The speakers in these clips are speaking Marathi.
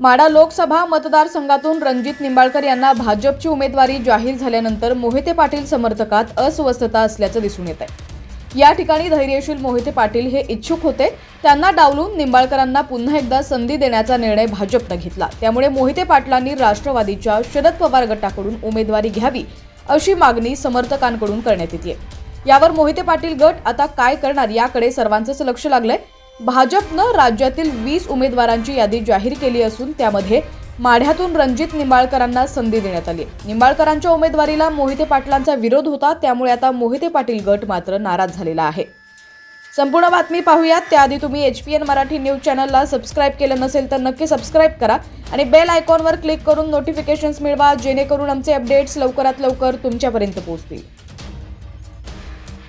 माडा लोकसभा मतदारसंघातून रणजित निंबाळकर यांना भाजपची उमेदवारी जाहीर झाल्यानंतर मोहिते पाटील समर्थकात अस्वस्थता असल्याचं दिसून येत आहे या ठिकाणी धैर्यशील मोहिते पाटील हे इच्छुक होते. त्यांना डावलून निंबाळकरांना पुन्हा एकदा संधी देण्याचा निर्णय भाजपनं घेतला. त्यामुळे मोहिते पाटलांनी राष्ट्रवादीच्या शरद पवार गटाकडून उमेदवारी घ्यावी अशी मागणी समर्थकांकडून करण्यात येते यावर मोहिते पाटील गट आता काय करणार याकडे सर्वांचंच लक्ष लागलंय. भाजपनं राज्यातील वीस उमेदवारांची यादी जाहीर केली असून त्यामध्ये माढ्यातून रणजित निंबाळकरांना संधी देण्यात आली. निंबाळकरांच्या उमेदवारीला मोहिते पाटलांचा विरोध होता त्यामुळे आता मोहिते पाटील गट मात्र नाराज झालेला आहे. संपूर्ण बातमी पाहूयात. त्याआधी तुम्ही H P N Marathi news चॅनलला सबस्क्राईब केलं नसेल तर नक्की सबस्क्राईब करा आणि बेल आयकॉनवर क्लिक करून नोटिफिकेशन्स मिळवा जेणेकरून आमचे अपडेट्स लवकरात लवकर तुमच्यापर्यंत पोहोचतील.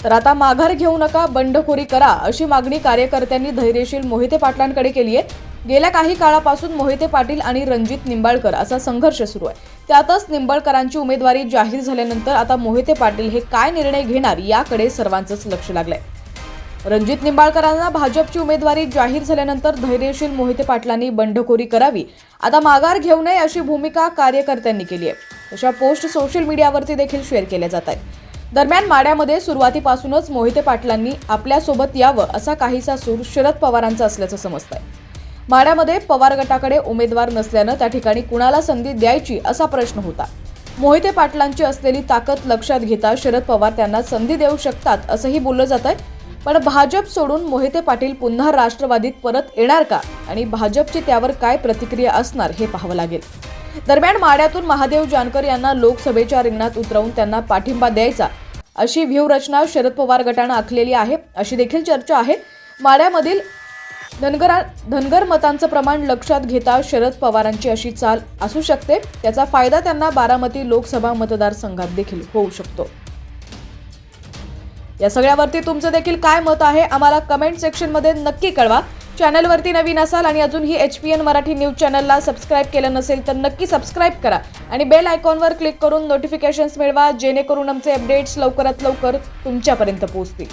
तर आता माघार घेऊ नका बंडखोरी करा अशी मागणी कार्यकर्त्यांनी धैर्यशील मोहिते पाटलांकडे केली आहे. गेल्या काही काळापासून मोहिते पाटील आणि रणजित निंबाळकर असा संघर्ष सुरू आहे. त्यातच निंबाळकरांची उमेदवारी जाहीर झाल्यानंतर आता मोहिते पाटील हे काय निर्णय घेणार याकडे सर्वांचंच लक्ष लागलंय. रणजित निंबाळकरांना भाजपची उमेदवारी जाहीर झाल्यानंतर धैर्यशील मोहिते पाटलांनी बंडखोरी करावी. आता माघार घेऊ नये अशी भूमिका कार्यकर्त्यांनी केली आहे. अशा पोस्ट सोशल मीडियावरती देखील शेअर केल्या जात आहेत. दरम्यान माड्यामध्ये सुरुवातीपासूनच मोहिते पाटलांनी आपल्यासोबत यावं असा काहीसा सूर शरद पवारांचा असल्याचं समजतंय. माड्यामध्ये पवार गटाकडे उमेदवार नसल्यानं त्या ठिकाणी कुणाला संधी द्यायची असा प्रश्न होता. मोहिते पाटलांची असलेली ताकद लक्षात घेता शरद पवार त्यांना संधी देऊ शकतात असंही बोललं जात आहे पण भाजप सोडून मोहिते पाटील पुन्हा राष्ट्रवादीत परत येणार का? आणि भाजपची त्यावर काय प्रतिक्रिया असणार हे पाहावं लागेल. दरम्यान माड्यातून महादेव जानकर यांना लोकसभेच्या रिंगणात उतरवून त्यांना पाठिंबा द्यायचा. अशी व्यूहरचना शरद पवार गटानं आखलेली आहे. अशी देखील चर्चा आहे. माड्यामधील धनगरा धनगर मतांचं प्रमाण लक्षात घेता शरद पवारांची अशी चाल असू शकते. त्याचा फायदा त्यांना बारामती लोकसभा मतदारसंघात देखील होऊ शकतो. या सगळ्यावरती तुमचं देखील काय मत आहे? आम्हाला कमेंट सेक्शनमध्ये नक्की कळवा. चॅनलवरती नवीन असाल आणि अजूनही H P N Marathi news चॅनलला सबस्क्राईब केलं नसेल तर नक्की सबस्क्राईब करा. आणि बेल आयकॉनवर क्लिक करून नोटिफिकेशन्स मिळवा जेणेकरून आमचे अपडेट्स लवकरात लवकर तुमच्यापर्यंत पोहोचतील.